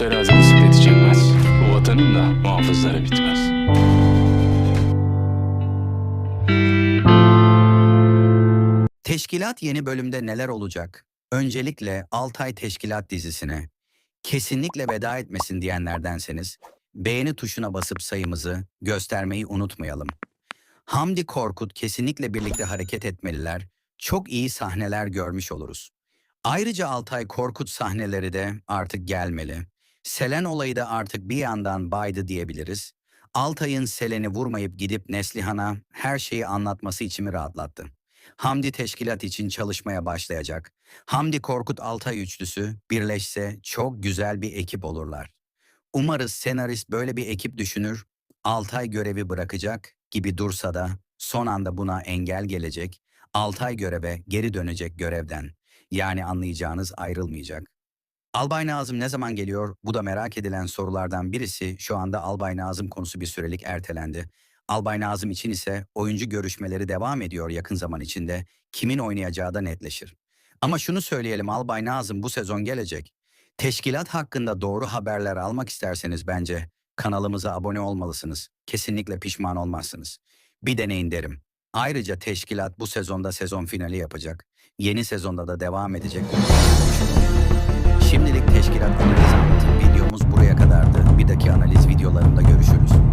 Terazi bisikleti çekmez. Bu vatanın da muhafızları bitmez. Teşkilat yeni bölümde neler olacak? Öncelikle Altay Teşkilat dizisine kesinlikle veda etmesin diyenlerdenseniz beğeni tuşuna basıp sayımızı göstermeyi unutmayalım. Hamdi Korkut kesinlikle birlikte hareket etmeliler. Çok iyi sahneler görmüş oluruz. Ayrıca Altay Korkut sahneleri de artık gelmeli. Selen olayı da artık bir yandan baydı diyebiliriz. Altay'ın Selen'i vurmayıp gidip Neslihan'a her şeyi anlatması içimi rahatlattı. Hamdi teşkilat için çalışmaya başlayacak. Hamdi Korkut Altay üçlüsü birleşse çok güzel bir ekip olurlar. Umarız senarist böyle bir ekip düşünür, Altay görevi bırakacak gibi dursa da son anda buna engel gelecek, Altay göreve geri dönecek görevden. Yani anlayacağınız ayrılmayacak. Albay Nazım ne zaman geliyor? Bu da merak edilen sorulardan birisi. Şu anda Albay Nazım konusu bir sürelik ertelendi. Albay Nazım için ise oyuncu görüşmeleri devam ediyor yakın zaman içinde. Kimin oynayacağı da netleşir. Ama şunu söyleyelim Albay Nazım bu sezon gelecek. Teşkilat hakkında doğru haberler almak isterseniz bence kanalımıza abone olmalısınız. Kesinlikle pişman olmazsınız. Bir deneyin derim. Ayrıca teşkilat bu sezonda sezon finali yapacak. Yeni sezonda da devam edecek. Dahaki analiz videolarında görüşürüz.